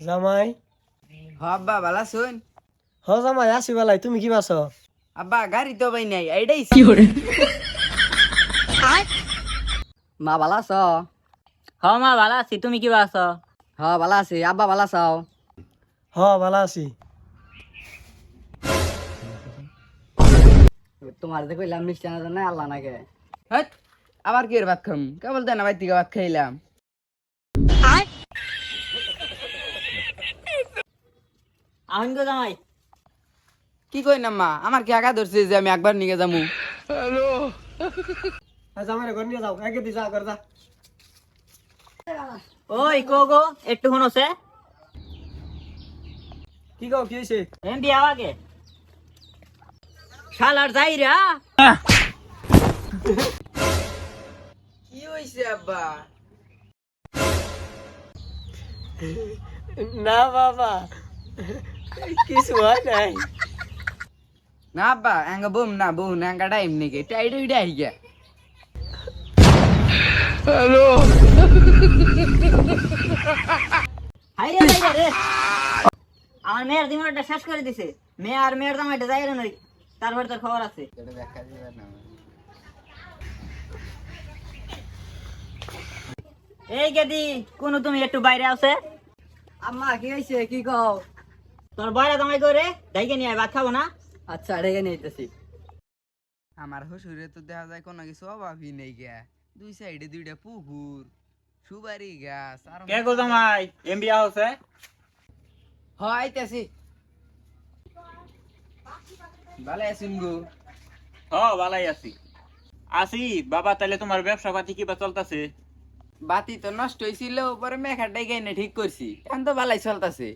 জামাই? হ আব্বা বালা শুন হ জামাই আসি বেলাই তুমি কি বাস আব্বা গাড়ি তো ভাই নাই এইটাই মা ভালো আছ? হ মা ভালো আছি। তুমি কি আছো হ ভালো আছি। আব্বা ভালো আছাও হ ভালো আছি। তোমার যে কইলাম মিষ্টি আনা জানে আল্লাহ নাকে হ্যাঁ আবার কি এর ভাত খাম? কেবল দেন ভাই থেকে ভাত খাইলাম। আহন গো জামাই কি কই না মা আমার কি আগা ধরছে যে আমি একবার নিয়ে যামু? জামাই ঘর নিয়ে যাও। একে দি যা কর যা। ওই কো গো একটু শুনোছে? কি কও কি হয়েছে এম বিয়া আগে। শালার যাই রে কি হইছে আব্বা? না বাবা। কিছু হয় নাই না আব্বা এঙ্গা বম না বউ না এঙ্গা টাইম নাকি টাইড উইডা আই গিয়া। হাই রে আমার মেয়ের দিমাগটা শেষ করে দিছে। মেয়ে আর মেয়ের জামাইটা যাই নই তারপর তোর খবর আছে। এই গেদি কোন তুমি একটু বাইরে আছে আম্মা কি হয়েছে কি কও? তোর বাইরে জামাই করে ডাইকে নিয়ে ভাত খাব না? আচ্ছা রেগে নিতেছি। আমার শ্বশুরে তো দেখা যায় কোনো কিছু অভাবই নেই গিয়া দুই সাইডে দুইটা পুকুর সুবারি গাছ আর কে গো জামাই? এম বিয়া হচ্ছে? হয় আইতাছি। ভালো আছেন গো। হ ভালাই আছি। আসি বাবা তাহলে তোমার ব্যবসা পাতি কিবা চলতেছে? বাতি তো নষ্ট হয়েছিল পরে মেঘাটাই গাইনে ঠিক করছি। এখন তো ভালাই চলতেছে।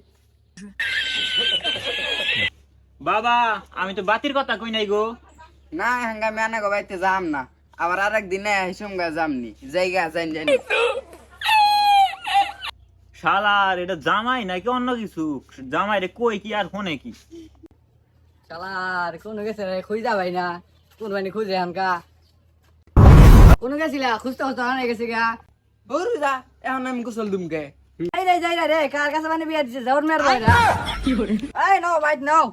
বাবা আমি তো বাতির কথা কই নাই গো। না হাঙ্গা মেনা গো বাইতে যাম না। আবার আর একদিন হিসুমগা যামনি। জায়গা যাইন জানি শালার এটা জামাই নাকি অন্য কিছু? জামাই রে কই কি আর ফোনে কি? চালার কোন গেছে রে খুঁজা ভাই না। কোন ভাই খুঁজে হামকা কোন গেছিলা? খুঁজতে খুঁজতে হারাই গেছে গা। যা এখন আমি গোসল দুমকে। এই রে যাই রে কার কাছে মানে বিয়া দিছে? যাওর মের ভাই না এই নাও ভাই নাও